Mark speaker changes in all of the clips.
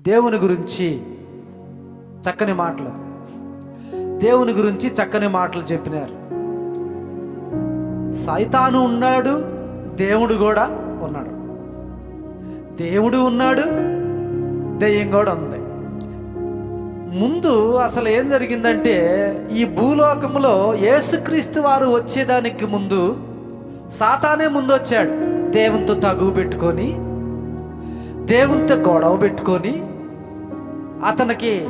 Speaker 1: దేవుని గురించి చక్కని మాటలు. దేవుని గురించి చక్కని మాటలు చెప్పినారు. సైతాను ఉన్నాడు దేవుడు కూడా ఉన్నాడు. దేవుడు ఉన్నాడు దెయ్యం కూడా ఉంది. ముందు అసలు ఏం జరిగిందంటే ఈ భూలోకంలో యేసుక్రీస్తు వారు వచ్చేదానికి ముందు సాతానే ముందు వచ్చాడు దేవునితో తగువ పెట్టుకొని దేవునితో గొడవ పెట్టుకొని అతనికి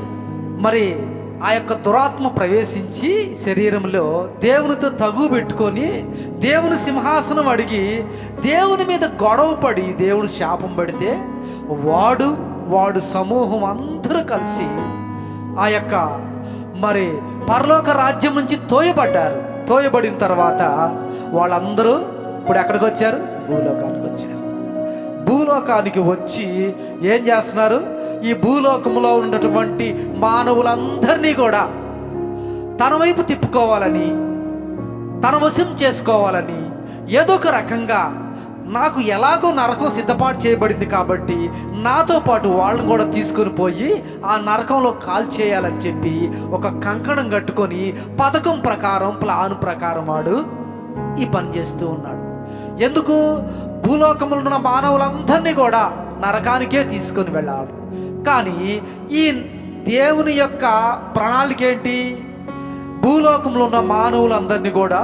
Speaker 1: మరి ఆ యొక్క దురాత్మ ప్రవేశించి శరీరంలో దేవునితో తగు పెట్టుకొని దేవుని సింహాసనం అడిగి దేవుని మీద గొడవ పడి దేవుడు శాపం పడితే వాడు వాడు సమూహం అందరూ కలిసి ఆ యొక్క మరి పరలోక రాజ్యం నుంచి తోయబడ్డారు. తోయబడిన తర్వాత వాళ్ళందరూ ఇప్పుడు ఎక్కడికి వచ్చారు? భూలోకానికి భూలోకానికి వచ్చి ఏం చేస్తున్నారు? ఈ భూలోకంలో ఉన్నటువంటి మానవులందరినీ కూడా తన వైపు తిప్పుకోవాలని తన వశం చేసుకోవాలని ఏదో ఒక రకంగా నాకు ఎలాగో నరకం సిద్ధపాటు చేయబడింది కాబట్టి నాతో పాటు వాళ్ళని కూడా తీసుకొని పోయి ఆ నరకంలో కాల్ చేయాలని చెప్పి ఒక కంకణం కట్టుకొని పథకం ప్రకారం ప్లాన్ ప్రకారం వాడు ఈ పని చేస్తూ ఉన్నాడు. ఎందుకు? భూలోకంలో ఉన్న మానవులందరినీ కూడా నరకానికే తీసుకొని వెళ్ళాలి కానీ ఈ దేవుని యొక్క ప్రణాళిక ఏంటి? భూలోకంలో ఉన్న మానవులందరినీ కూడా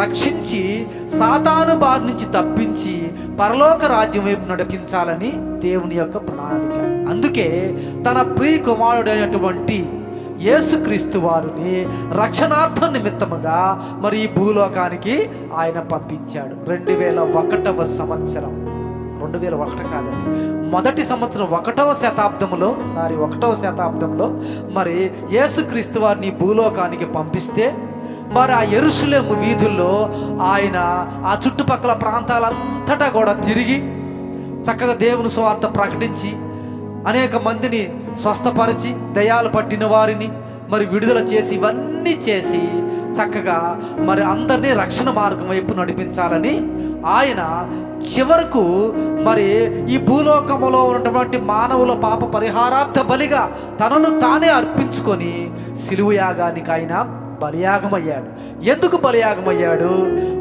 Speaker 1: రక్షించి సాతాను బాధ నుంచి తప్పించి పరలోక రాజ్యం వైపు నడిపించాలని దేవుని యొక్క ప్రణాళిక. అందుకే తన ప్రియ కుమారుడైనటువంటి యేసుక్రీస్తు వారిని రక్షణార్థ నిమిత్తముగా మరి ఈ భూలోకానికి ఆయన పంపించాడు. రెండు వేల ఒకటవ సంవత్సరం. రెండు వేల ఒకటి కాదండి. మొదటి సంవత్సరం ఒకటవ శతాబ్దంలో సారీ ఒకటవ శతాబ్దంలో మరి యేసుక్రీస్తు వారిని భూలోకానికి పంపిస్తే మరి ఆ ఎరుసలేము వీధుల్లో ఆయన ఆ చుట్టుపక్కల ప్రాంతాలంతటా కూడా తిరిగి చక్కగా దేవుని స్వార్థ ప్రకటించి అనేక మందిని స్వస్థపరిచి దయాలు పట్టిన వారిని మరి విడుదల చేసి ఇవన్నీ చేసి చక్కగా మరి అందరినీ రక్షణ మార్గం వైపు నడిపించాలని ఆయన చివరకు మరి ఈ భూలోకములో ఉన్నటువంటి మానవుల పాప పరిహారార్థ బలిగా తనను తానే అర్పించుకొని సిలువ యాగానికి ఆయన బలియాగమయ్యాడు. ఎందుకు బలియాగమయ్యాడు?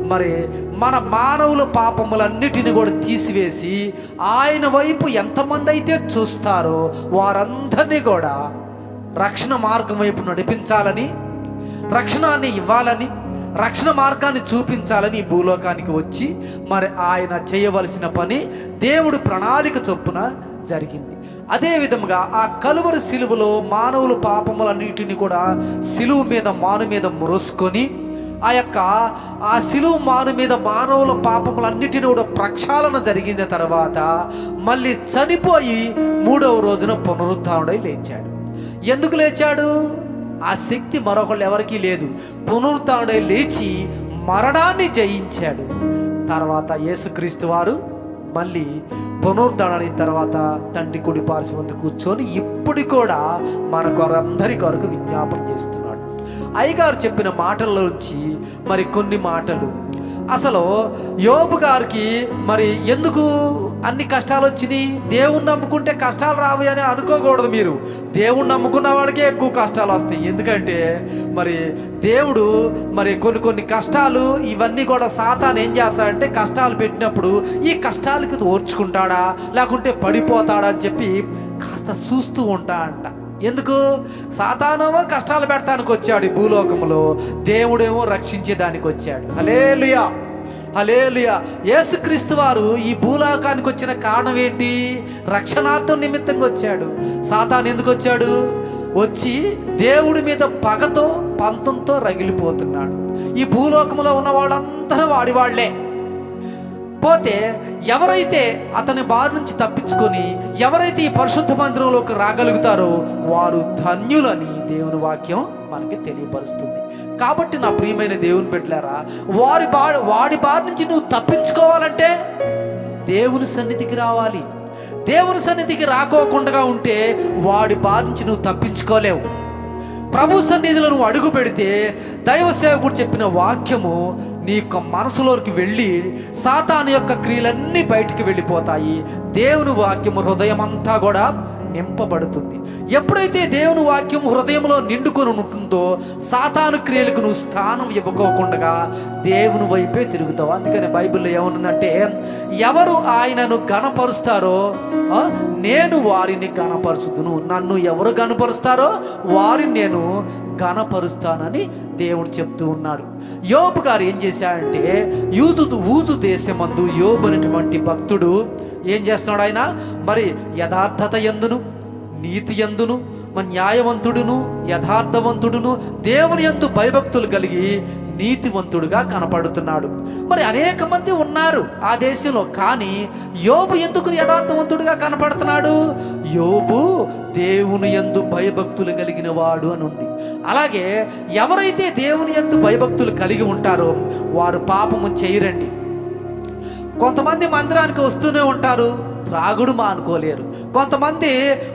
Speaker 1: మరి మన మానవుల పాపములన్నిటిని కూడా తీసివేసి ఆయన వైపు ఎంతమంది అయితే చూస్తారో వారందరినీ కూడా రక్షణ మార్గం వైపు నడిపించాలని రక్షణాన్ని ఇవ్వాలని రక్షణ మార్గాన్ని చూపించాలని భూలోకానికి వచ్చి మరి ఆయన చేయవలసిన పని దేవుడు ప్రణాళిక చొప్పున జరిగింది. అదే విధముగా ఆ కలువరి సిలువలో మానవుల పాపములన్నిటిని కూడా సిలువు మీద మాను మీద మురుసుకొని ఆ యొక్క ఆ శిలువ మాను మీద మానవుల పాపములన్నిటిని కూడా ప్రక్షాళన జరిగిన తర్వాత మళ్ళీ చనిపోయి మూడవ రోజున పునరుద్ధానుడై లేచాడు. ఎందుకు లేచాడు? ఆ శక్తి మరొకళ్ళు ఎవరికీ లేదు. పునరుద్ధానుడై లేచి మరణాన్ని జయించాడు. తర్వాత యేసుక్రీస్తు వారు మళ్ళీ పునరుద్ధరణైన తర్వాత తండ్రి కుడి పార్శ్వందు కూర్చొని ఇప్పుడు కూడా మన కొరందరి కొరకు విజ్ఞాపన చేస్తున్నాడు. అయ్యగారు చెప్పిన మాటల నుంచి మరి కొన్ని మాటలు. అసలు యోబు గారికి మరి ఎందుకు అన్ని కష్టాలు వచ్చినాయి? దేవుణ్ణి నమ్ముకుంటే కష్టాలు రావు అని అనుకోకూడదు మీరు. దేవుణ్ణి నమ్ముకున్న వాడికే ఎక్కువ కష్టాలు వస్తాయి. ఎందుకంటే మరి దేవుడు మరి కొన్ని కొన్ని కష్టాలు ఇవన్నీ కూడా సాతాన్ ఏం చేస్తాడంటే కష్టాలు పెట్టినప్పుడు ఈ కష్టాలకి ఓర్చుకుంటాడా లేకుంటే పడిపోతాడా అని చెప్పి కాస్త చూస్తూ ఉంటా అంట ఎందుకు? సాతానమో కష్టాలు పెడతానికి వచ్చాడు ఈ భూలోకంలో దేవుడేమో రక్షించేదానికి వచ్చాడు. హలేలుయా హలేలుయా యేసుక్రీస్తు వారు ఈ భూలోకానికి వచ్చిన కారణం ఏంటి? రక్షణార్థం నిమిత్తంగా వచ్చాడు. సాతాన్ ఎందుకు వచ్చాడు? వచ్చి దేవుడి మీద పగతో పంతంతో రగిలిపోతున్నాడు. ఈ భూలోకంలో ఉన్న వాళ్ళందరూ వాడివాళ్ళే. పోతే ఎవరైతే అతని బారి నుంచి తప్పించుకొని ఎవరైతే ఈ పరిశుద్ధ మందిరంలోకి రాగలుగుతారో వారు ధన్యులని దేవుని వాక్యం మనకి తెలియపరుస్తుంది. కాబట్టి నా ప్రియమైన దేవుని పెట్టారా వారి బా వాడి బారి నుంచి నువ్వు తప్పించుకోవాలంటే దేవుని సన్నిధికి రావాలి. దేవుని సన్నిధికి రాకోకుండా ఉంటే వాడి బారి నుంచి నువ్వు తప్పించుకోలేవు. ప్రభు సన్నిధిలో నువ్వు అడుగు పెడితే దైవ సేవకుడు చెప్పిన వాక్యము నీ యొక్క మనసులోకి వెళ్ళి సాతాను యొక్క క్రియలన్నీ బయటికి వెళ్ళిపోతాయి. దేవుని వాక్యము హృదయం అంతా కూడా నింపబడుతుంది. ఎప్పుడైతే దేవుని వాక్యం హృదయంలో నిండుకొని ఉంటుందో సాతాను క్రియలకు నువ్వు స్థానం ఇవ్వకోకుండా దేవుని వైపే తిరుగుతావు. అందుకని బైబిల్లో ఏమనుందంటే ఎవరు ఆయనను గణపరుస్తారో నేను వారిని గణపరుచుదును నన్ను ఎవరు గణపరుస్తారో వారిని నేను ఘనపరుస్తానని దేవుడు చెప్తూ ఉన్నాడు. యోబు గారు ఏం చేశాడంటే యూజు ఊజు దేశమందు యోబు అనేటువంటి భక్తుడు ఏం చేస్తున్నాడు ఆయన? మరి యథార్థత ఎందును? నీతి ఎందును? మన న్యాయవంతుడును? యథార్థవంతుడును? దేవుని యందు భయభక్తులు కలిగి నీతివంతుడుగా కనపడుతున్నాడు. మరి అనేక మంది ఉన్నారు ఆ దేశంలో కానీ యోబు ఎందుకు యథార్థవంతుడుగా కనపడుతున్నాడు? యోబు దేవుని యందు భయభక్తులు కలిగిన వాడు అని ఉంది. అలాగే ఎవరైతే దేవుని యందు భయభక్తులు కలిగి ఉంటారో వారు పాపము చేయరండి. కొంతమంది మందిరానికి వస్తూనే ఉంటారు త్రాగుడు మానుకోలేరు కొంతమంది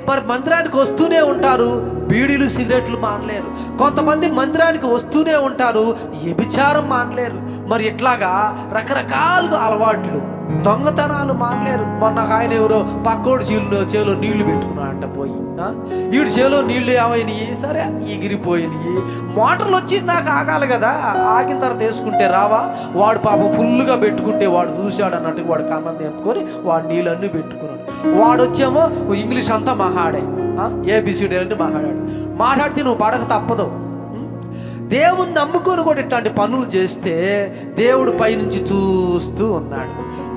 Speaker 1: మరి మందిరానికి వస్తూనే ఉంటారు బీడీలు సిగరెట్లు మానలేరు. కొంతమంది మందిరానికి వస్తూనే ఉంటారు వ్యభిచారం మానలేరు. మరి ఇట్లాగా రకరకాలుగా అలవాట్లు దొంగతనాలు మానలేరు. మొన్న ఆయన ఎవరో పక్కోడు చేలో చేలో నీళ్ళు పెట్టుకున్నా అంట పోయి. ఈడు చేలో నీళ్ళు ఏమైనాయి? సరే ఎగిరిపోయినాయి. మోటార్లు వచ్చి నాకు ఆగాలి కదా. ఆగిన తర్వాత వేసుకుంటే రావా? వాడు పాపం ఫుల్గా పెట్టుకుంటే వాడు చూశాడు అన్నట్టు వాడు కన్నం తెంపుకొని వాడు నీళ్ళన్నీ పెట్టుకున్నాడు. వాడు వచ్చేమో ఇంగ్లీష్ అంతా మహాడే. ఏబిసిడి అంటే మాట్లాడాడు. మాట్లాడితే నువ్వు పడక తప్పదు. దేవుణ్ణి నమ్ముకొని కూడా ఇట్లాంటి పనులు చేస్తే దేవుడు పైనుంచి చూస్తూ ఉన్నాడు.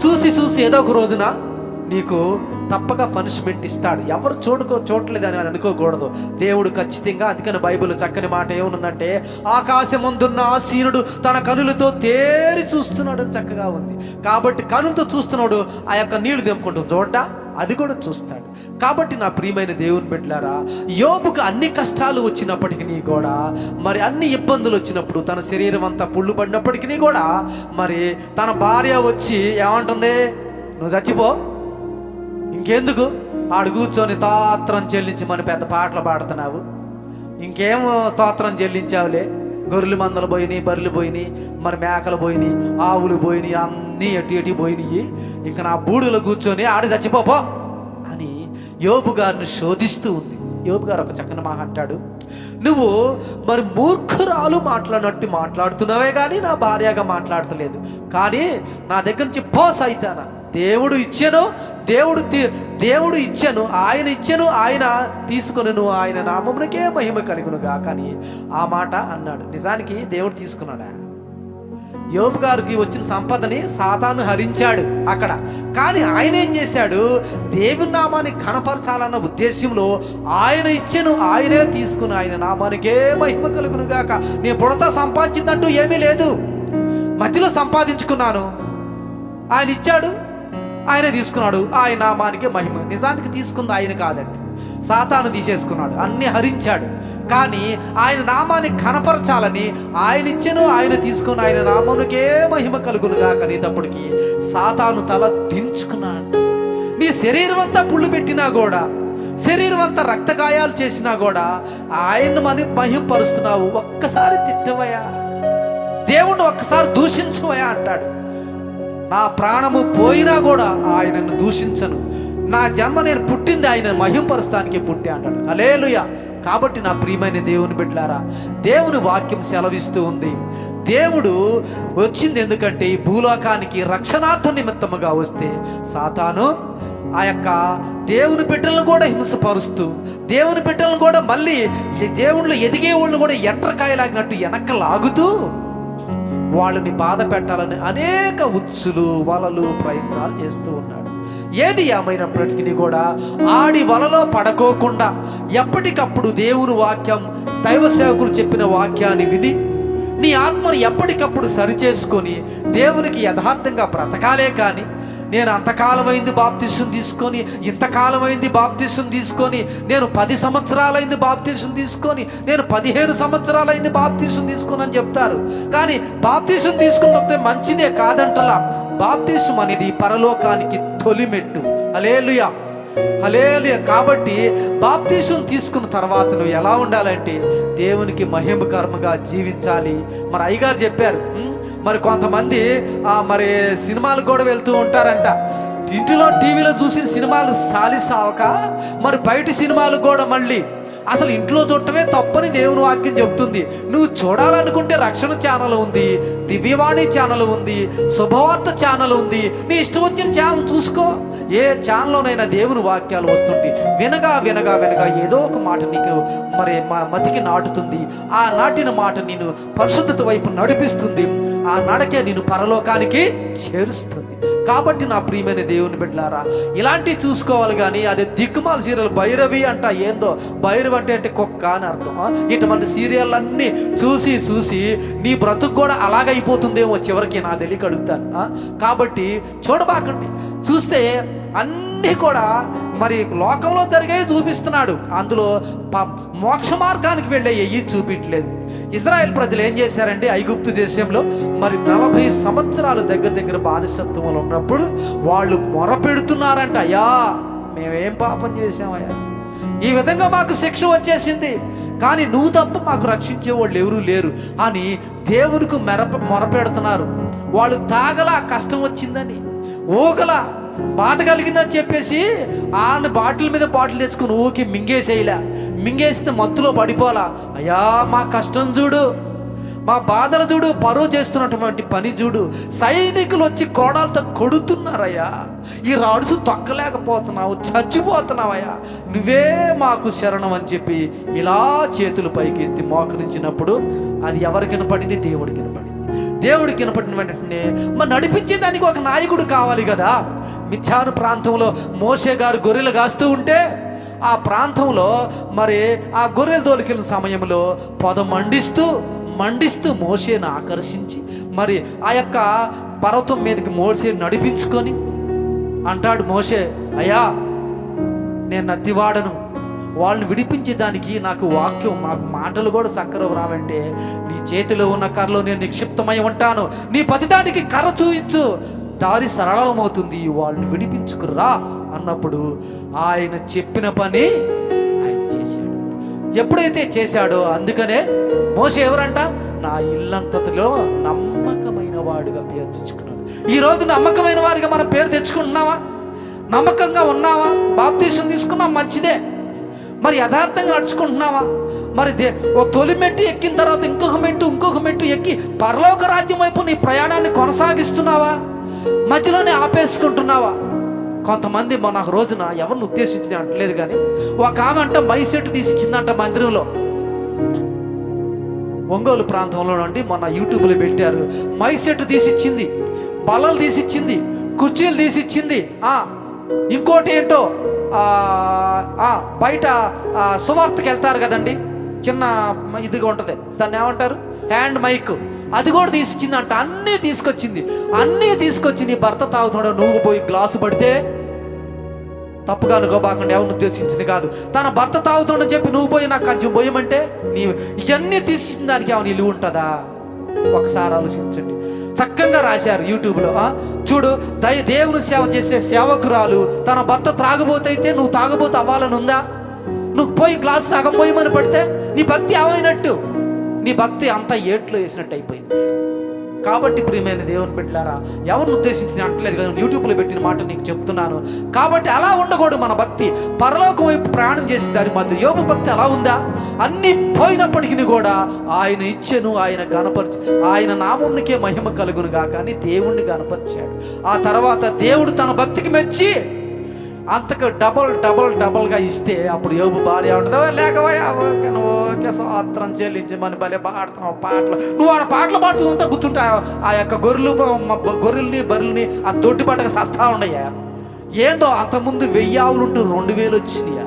Speaker 1: చూసి చూసి ఏదో ఒక రోజున నీకు తప్పక పనిష్మెంట్ ఇస్తాడు. ఎవరు చూడుకో చూడలేదని అని అనుకోకూడదు. దేవుడు ఖచ్చితంగా అందుకని బైబిల్ చక్కని మాట ఏముందంటే ఆకాశముందున్న ఆసీనుడు తన కనులతో తేరి చూస్తున్నాడు అని చక్కగా ఉంది. కాబట్టి కనులతో చూస్తున్నాడు ఆ యొక్క నీళ్ళు తెంపుకుంటూ చూడ్డా? అది కూడా చూస్తాడు. కాబట్టి నా ప్రియమైన దేవుని బిడ్డలారా యోబుకు అన్ని కష్టాలు వచ్చినప్పటికీ కూడా మరి అన్ని ఇబ్బందులు వచ్చినప్పుడు తన శరీరం అంతా పుళ్ళు పడినప్పటికీ కూడా మరి తన భార్య వచ్చి ఏమంటుంది? నువ్వు చచ్చిపో. ఇంకెందుకు? ఆడు కూర్చొని తాత్రం చెల్లించి మన పెద్ద పాటలు పాడుతున్నావు. ఇంకేం స్తోత్రం చెల్లించావులే? గొర్రెలు మందలు పోయినాయి బర్రెలు పోయినాయి మరి మేకలు పోయినాయి ఆవులు పోయినాయి అన్నీ ఎటు ఎటు పోయినాయి. ఇంకా నా బూడులో కూర్చొని ఆడు చచ్చిపోపో అని యోబు గారిని శోధిస్తూ ఉంది. యోబు గారు ఒక చక్కని మాట అంటాడు. నువ్వు మరి మూర్ఖురాలు మాట్లాడినట్టు మాట్లాడుతున్నావే కానీ నా భార్యగా మాట్లాడతలేదు. కానీ నా దగ్గర నుంచి పో సైతాన. దేవుడు ఇచ్చాను దేవుడు దేవుడు ఇచ్చాను ఆయన ఇచ్చాను ఆయన తీసుకొనను ఆయన నామమునకే మహిమ కలుగునుగా కానీ ఆ మాట అన్నాడు. నిజానికి దేవుడు తీసుకున్నాడా? యోబు గారికి వచ్చిన సంపదని సాతాను హరించాడు అక్కడ. కానీ ఆయన ఏం చేశాడు? దేవుని నామాన్ని కనపరచాలన్న ఉద్దేశంలో ఆయన ఇచ్చెను ఆయనే తీసుకుని ఆయన నామానికే మహిమ కలుగును గాక. నేను పుడతా సంపాదించిందంటూ ఏమీ లేదు. మధ్యలో సంపాదించుకున్నాను. ఆయన ఇచ్చాడు. ఆయన తీసుకున్నాడు. ఆయన నామానికి మహిమ. నిజానికి తీసుకుంది ఆయన కాదండి. సాతాను తీసేసుకున్నాడు. అన్ని హరించాడు. కానీ ఆయన నామాన్ని కనపరచాలని ఆయన ఇచ్చెను ఆయన తీసుకుని ఆయన నామమునికే మహిమ కలుగునుగా కనేటప్పటికి సాతాను తల దించుకున్నాడు. నీ శరీరం అంతా పుళ్ళు పెట్టినా కూడా శరీరం అంతా రక్తగాయాలు చేసినా కూడా ఆయన్ను మని మహింపరుస్తున్నావు. ఒక్కసారి తిట్టవయ్యా. దేవుణ్ణి ఒక్కసారి దూషించవయ్యా అంటాడు. నా ప్రాణము పోయినా కూడా ఆయనను దూషించను. నా జన్మ నేను పుట్టింది ఆయన మహింపరుస్తానికి పుట్టే అంటాడు. అలేలుయ కాబట్టి నా ప్రియమైన దేవుని బిడ్డలారా దేవుని వాక్యం సెలవిస్తూ ఉంది. దేవుడు వచ్చింది ఎందుకంటే ఈ భూలోకానికి రక్షణార్థ నిమిత్తముగా వస్తే సాతాను ఆ యొక్క దేవుని బిడ్డలను కూడా హింసపరుస్తూ దేవుని బిడ్డలను కూడా మళ్ళీ దేవుళ్ళు ఎదిగే వాళ్ళు కూడా ఎంటర్కాయలాగినట్టు వెనక లాగుతూ వాళ్ళని బాధ పెట్టాలని అనేక ఉచ్చులు వలలు ప్రయత్నాలు చేస్తూ ఉన్నాడు. ఏది ఏమైనప్పటికీ కూడా ఆడి వలలో పడకోకుండా ఎప్పటికప్పుడు దేవుని వాక్యం దైవ సేవకులు చెప్పిన వాక్యాన్ని విని నీ ఆత్మను ఎప్పటికప్పుడు సరిచేసుకొని దేవునికి యథార్థంగా బ్రతకాలే కానీ నేను అంతకాలమైంది బాప్తిసం తీసుకొని ఇంతకాలమైంది బాప్తిసం తీసుకొని నేను పది సంవత్సరాలైంది బాప్తిసం తీసుకొని నేను పదిహేను సంవత్సరాలైంది బాప్తిసం తీసుకొని అని చెప్తారు. కానీ బాప్తిసం తీసుకున్నప్పుడు మంచిదే కాదంటలా. బాప్తిసం అనేది పరలోకానికి తొలిమెట్టు. అలేలుయా హలేలుయ కాబట్టి బాప్తీసం తీసుకున్న తర్వాత నువ్వు ఎలా ఉండాలంటే దేవునికి మహిమకర్మగా జీవించాలి. మరి అయ్యగారు చెప్పారు మరి కొంతమంది మరి సినిమాలకు కూడా వెళ్తూ ఉంటారంట. ఇంటిలో టీవీలో చూసిన సినిమాలు సాలిసావక మరి బయట సినిమాలు కూడా మళ్ళీ. అసలు ఇంట్లో చూడటమే తప్పని దేవుని వాక్యం చెప్తుంది. నువ్వు చూడాలనుకుంటే రక్షణ ఛానల్ ఉంది దివ్యవాణి ఛానల్ ఉంది శుభవార్త ఛానల్ ఉంది. నీ ఇష్టం వచ్చిన ఛానల్ చూసుకో. ఏ ఛానల్లోనైనా దేవుని వాక్యాలు వస్తుంటే వినగా వినగా వినగా ఏదో ఒక మాట నీకు మరి మతికి నాటుతుంది. ఆ నాటిన మాట నేను పరిశుద్ధత వైపు నడిపిస్తుంది. ఆ నడకే నేను పరలోకానికి చేరుస్తుంది. కాబట్టి నా ప్రియమైన దేవుని బిడ్డలారా ఇలాంటివి చూసుకోవాలి కానీ అదే దిక్కుమాల సీరియల్ భైరవి అంట. ఏందో? భైరవి అంటే అంటే కుక్క అని అర్థం. ఇటువంటి సీరియల్లన్నీ చూసి చూసి నీ బ్రతుకు కూడా అలాగైపోతుందేమో చివరికి నా తెలియక అడుగుతాను. కాబట్టి చూడబాకండి. చూస్తే అన్నీ కూడా మరి లోకంలో జరిగే చూపిస్తున్నాడు. అందులో ప- మోక్ష మార్గానికి వెళ్ళే ఎయ్యి చూపించలేదు. ఇజ్రాయెల్ ప్రజలు ఏం చేశారంటే ఐగుప్తు దేశంలో మరి నలభై సంవత్సరాలు దగ్గర దగ్గర బానిసత్వంలో ఉన్నప్పుడు వాళ్ళు మొరపెడుతున్నారంట అయ్యా మేమేం పాపం చేసామయ్యా ఈ విధంగా మాకు శిక్ష వచ్చేసింది. కానీ నువ్వు తప్ప మాకు రక్షించే వాళ్ళు ఎవరూ లేరు. అని దేవునికి మెరప మొరపెడుతున్నారు వాళ్ళు తాగలా కష్టం వచ్చిందని. ఊగలా బాధ కలిగిందని చెప్పేసి ఆయన బాటిల్ మీద బాటిల్ తెచ్చుకుని ఊకి మింగేసేయలే. మింగేసింది మత్తులో పడిపోలా. అయ్యా మా కష్టం చూడు. మా బాధలు చూడు. పరువు చేస్తున్నటువంటి పని చూడు. సైనికులు వచ్చి కోడాలతో కొడుతున్నారయ్యా. ఈ రాడుసు తొక్కలేకపోతున్నావు చచ్చిపోతున్నావయ్యా. నువ్వే మాకు శరణం అని చెప్పి ఇలా చేతులు పైకి ఎత్తి మోకరించినప్పుడు అది ఎవరికి వినపడింది? దేవుడికి కనపడింది దేవుడికి కనపడిన వెంటనే మరి నడిపించేదానికి ఒక నాయకుడు కావాలి కదా. మిథ్యాను ప్రాంతంలో మోసే గారు గొర్రెలు కాస్తూ ఉంటే ఆ ప్రాంతంలో మరి ఆ గొర్రెలు తోలికెళ్ళిన సమయంలో పొద మండిస్తూ మండిస్తూ మోసేను ఆకర్షించి మరి ఆ యొక్క పర్వతం మీదకి మోసే నడిపించుకొని అంటాడు మోసే అయ్యా నేను నత్తివాడను వాళ్ళని విడిపించేదానికి నాకు వాక్యం మాకు మాటలు కూడా సక్కర రావంటే నీ చేతిలో ఉన్న కర్రలో నేను నిక్షిప్తమై ఉంటాను. నీ పతిదానికి కర్ర చూయించు. దారి సరళమవుతుంది వాళ్ళని విడిపించుకురా అన్నప్పుడు ఆయన చెప్పిన పని ఆయన చేశాడు. ఎప్పుడైతే చేశాడో అందుకనే మోస ఎవరంట? నా ఇల్లంతటిలో నమ్మకమైన వాడుగా పేరు తెచ్చుకున్నాడు. ఈ రోజు నమ్మకమైన వారిగా మనం పేరు తెచ్చుకుంటున్నావా? నమ్మకంగా ఉన్నావా? బాప్తీసం తీసుకున్నాం మంచిదే. మరి యథార్థంగా నడుచుకుంటున్నావా? మరి దే ఓ తొలి మెట్టు ఎక్కిన తర్వాత ఇంకొక మెట్టు ఇంకొక మెట్టు ఎక్కి పరలోక రాజ్యం వైపు నీ ప్రయాణాన్ని కొనసాగిస్తున్నావా? మధ్యలోనే ఆపేసుకుంటున్నావా? కొంతమంది మన రోజున ఎవరిని ఉద్దేశించిన అంటలేదు కానీ ఒక ఆమె అంట మై సెట్ తీసిచ్చిందంట మందిరంలో. ఒంగోలు ప్రాంతంలో నుండి మొన్న యూట్యూబ్లో పెట్టారు మై సెట్ తీసిచ్చింది బల్లలు తీసిచ్చింది కుర్చీలు తీసిచ్చింది ఇంకోటి ఏంటో బయట సువార్తకి వెళ్తారు కదండి. చిన్న ఇదిగా ఉంటుంది. దాన్ని ఏమంటారు? హ్యాండ్ మైక్ అది కూడా తీసిచ్చింది అంట అన్నీ తీసుకొచ్చింది. అన్నీ తీసుకొచ్చి నీ భర్త తాగుతున్నాడు నువ్వు పోయి గ్లాసు పడితే తప్పుగా అనుకోబాకుండా. ఎవరిని ఉద్దేశించింది కాదు. తన భర్త తాగుతుండని చెప్పి నువ్వు పోయి నాకు కొంచెం పోయమంటే నీ ఇవన్నీ తీసిన దానికి ఏమైనా ఇల్లు ఉంటుందా? ఒకసారి ఆలోచించండి. చక్కగా రాశారు యూట్యూబ్లో. చూడు దయ దేవుని సేవ చేసే సేవకురాలు తన భర్త త్రాగబోతే అయితే నువ్వు తాగబోతే అవ్వాలని ఉందా? నువ్వు పోయి గ్లాస్ సగం పోయమని పడితే నీ భక్తి ఏమైనట్టు నీ భక్తి అంతా ఏట్లో వేసినట్టు అయిపోయింది. కాబట్టి ప్రియమైన దేవుని బిడ్డలారా ఎవరిని ఉద్దేశించి నేను అంటలేదు కానీ యూట్యూబ్లో పెట్టిన మాట నీకు చెప్తున్నాను. కాబట్టి అలా ఉండకూడదు మన భక్తి. పరలోకం వైపు ప్రయాణం చేసిన దాని మధ్య యోగ భక్తి అలా ఉందా? అన్ని పోయినప్పటికీ కూడా ఆయన ఇచ్చెను ఆయన గణపరిచి ఆయన నామునికే మహిమ కలుగును కానీ దేవుణ్ణి గణపరిచాడు ఆ తర్వాత దేవుడు తన భక్తికి మెచ్చి అంతకు డబల్ డబల్ డబల్గా ఇస్తే అప్పుడు యోబు భార్య ఉంటుందో? లేకపోయా? ఓకే నువ్వు ఓకే స్వాత్రం చెల్లించమని భలే పాడుతున్నావు పాటలు. నువ్వు ఆడ పాటలు పాడుతూ ఉంటా కూర్చుంటా ఆ యొక్క గొర్రెలు గొర్రెల్ని బర్రెల్ని ఆ దొడ్డి పాటకు సస్తా ఉన్నాయా? ఏందో అంతకుముందు వెయ్యి ఆవులు ఉంటూ రెండు వేలు వచ్చినాయా?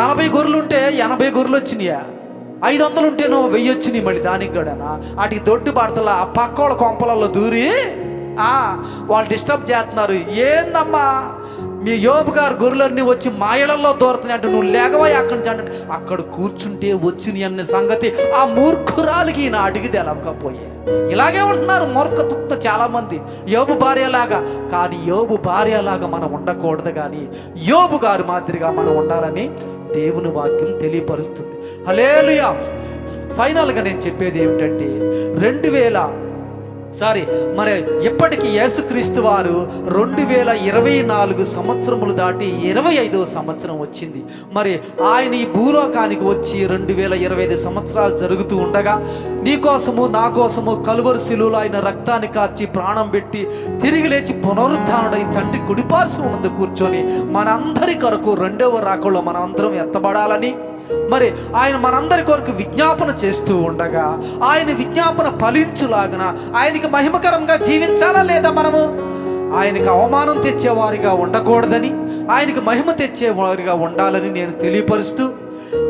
Speaker 1: నలభై గొర్రెలు ఉంటే ఎనభై గొర్రెలు వచ్చినాయా? ఐదు వందలు ఉంటే నువ్వు వెయ్యి వచ్చినాయి మళ్ళీ దానికి కూడానా? వాటికి దొడ్డి పాడతలా ఆ పక్క వాళ్ళ కొంపలలో దూరి వాళ్ళు డిస్టర్బ్ చేస్తున్నారు. ఏందమ్మా? మీ యోబు గారు గొర్రెలన్నీ వచ్చి మా ఇళ్ళలో దూరుతున్నాయి అంటే నువ్వు లేకవా అక్కడి నుంచి అంటే. అక్కడ కూర్చుంటే వచ్చిన అన్న సంగతి ఆ మూర్ఖురాలకి ఈయన అడిగి తెలవకపోయే ఇలాగే ఉంటున్నారు మూర్ఖతుక్త చాలామంది. చాలా మంది యోబు భార్యలాగా. కానీ యోబు భార్యలాగా మనం ఉండకూడదు కానీ యోబు గారు మాదిరిగా మనం ఉండాలని దేవుని వాక్యం తెలియపరుస్తుంది. హలేలుయా ఫైనల్గా నేను చెప్పేది ఏమిటంటే రెండు వేల సారీ మరి ఇప్పటికీ యేసుక్రీస్తు వారు రెండు వేల ఇరవై నాలుగు సంవత్సరములు దాటి ఇరవై ఐదవ సంవత్సరం వచ్చింది. మరి ఆయన ఈ భూలోకానికి వచ్చి రెండు వేల ఇరవై ఐదు సంవత్సరాలు జరుగుతూ ఉండగా నీ కోసము నా కోసము కలువరు శిలువలో ఆయన రక్తాన్ని కార్చి ప్రాణం పెట్టి తిరిగి లేచి పునరుద్ధానుడై తండ్రి కుడిపార్శ్వం ముందు కూర్చొని మనందరి కొరకు రెండవ రాకల్లో మనందరం ఎత్తబడాలని మరి ఆయన మనందరి కొరకు విజ్ఞాపన చేస్తూ ఉండగా ఆయన విజ్ఞాపన ఫలించులాగన ఆయనకి మహిమకరంగా జీవించాలా లేదా మనము? ఆయనకి అవమానం తెచ్చేవారిగా ఉండకూడదని ఆయనకి మహిమ తెచ్చేవారిగా ఉండాలని నేను తెలియపరుస్తూ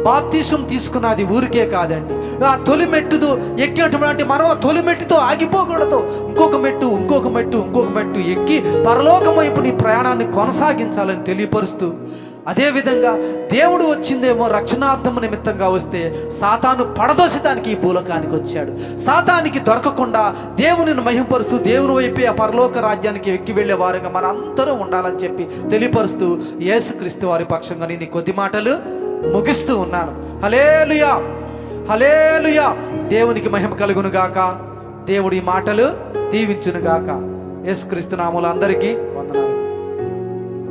Speaker 1: బాప్తీసం తీసుకున్నది ఊరికే కాదండి. ఆ తొలి మెట్టుతో ఎక్కినటువంటి మనం ఆ తొలి మెట్టుతో ఆగిపోకూడదు. ఇంకొక మెట్టు ఇంకొక మెట్టు ఇంకొక మెట్టు ఎక్కి పరలోకం వైపు నీ ప్రయాణాన్ని కొనసాగించాలని తెలియపరుస్తూ అదేవిధంగా దేవుడు వచ్చిందేమో రక్షణార్థం నిమిత్తంగా వస్తే సాతాను పడదోసడానికి ఈ భూలోకానికి వచ్చాడు. సాతానికి దొరకకుండా దేవునిని మహింపరుస్తూ దేవుని వైపే ఆ పరలోక రాజ్యానికి ఎక్కి వెళ్ళే వారుగా మన ఉండాలని చెప్పి తెలియపరుస్తూ యేసుక్రీస్తు వారి పక్షంగా నేను కొద్ది మాటలు ముగిస్తూ ఉన్నాను. హలేలుయా హలేలుయా దేవునికి మహిమ కలుగును గాక దేవుడి మాటలు దీవించును గాక యేసుక్రీస్తు నాములు అందరికీ